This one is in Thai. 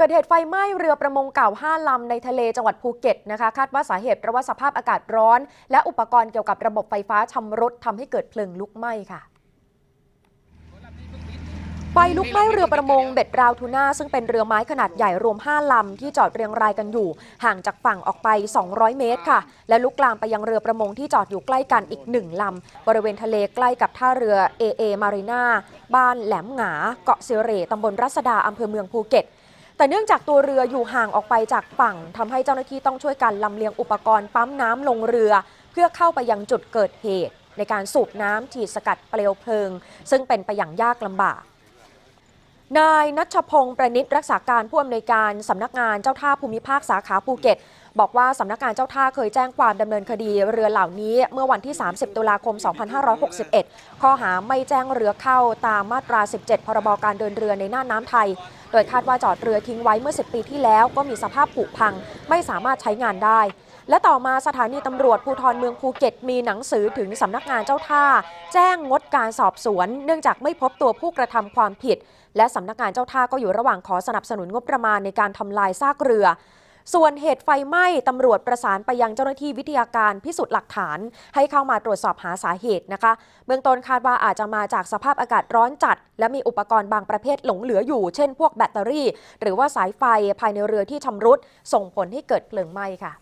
เกิดเหตุไฟไหม้เรือประมงเก่า5ลำในทะเลจังหวัดภูเก็ตนะคะ คาดว่าสาเหตุเพราะว่าสภาพอากาศร้อน และอุปกรณ์เกี่ยวกับระบบไฟฟ้าชำรุดทำให้เกิดเพลิงลุกไหม้ค่ะไฟลุกไหม้เรือประมงเบ็ดราวทูน่าซึ่งเป็นเรือไม้ขนาดใหญ่รวม 5 ลำ ที่จอดเรียงรายกันอยู่ ห่างจากฝั่งออกไป 200 เมตรค่ะ และลุกลามไปยังเรือประมงที่จอดอยู่ใกล้กันอีกหนึ่งลำ บริเวณทะเลใกล้กับท่าเรือ AA Marina บ้านแหลมหงา เกาะเซเรตำบลรัศดาอำเภอเมืองภูเก็ต แต่เนื่องจากตัวเรืออยู่ห่างออกไปจากฝั่งทำให้เจ้าหน้าที่ต้องช่วยกันลำเลียงอุปกรณ์ปั๊มน้ำลงเรือ เพื่อเข้าไปยังจุดเกิดเหตุ ในการสูบน้ำฉีดสกัดเปลวเพลิง ซึ่งเป็นไปอย่างยากลำบากนายนัชพงศ์ประนิตรักษาการผู้อำนวยการสำนักงานเจ้าท่าภูมิภาคสาขาภูเก็ตบอกว่าสำนักงานเจ้าท่าเคยแจ้งความดำเนินคดีเรือเหล่านี้เมื่อวันที่ 30 ตุลาคม 2561 ข้อหาไม่แจ้งเรือเข้าตามมาตรา 17 พรบการเดินเรือในน่านน้ำไทย โดยคาดว่าจอดเรือทิ้งไว้เมื่อ 10 ปีที่แล้วก็มีสภาพผุพัง ไม่สามารถใช้งานได้และต่อมาสถานีตำรวจภูธรเมืองภูเก็ตมีหนังสือถึงสำนักงานเจ้าท่า แจ้งงดการสอบสวน เนื่องจากไม่พบตัวผู้กระทำความผิด และสำนักงานเจ้าท่าก็อยู่ระหว่างขอสนับสนุนงบประมาณในการทำลายซากเรือ ส่วนเหตุไฟไหม้ตำรวจประสานไปยังเจ้าหน้าที่วิทยาการพิสูจน์หลักฐาน ให้เข้ามาตรวจสอบหาสาเหตุนะคะ เบื้องต้นคาดว่าอาจจะมาจากสภาพอากาศร้อนจัด และมีอุปกรณ์บางประเภทหลงเหลืออยู่ เช่นพวกแบตเตอรี่ หรือว่าสายไฟภายในเรือที่ชำรุด ส่งผลให้เกิดเพลิงไหม้ค่ะ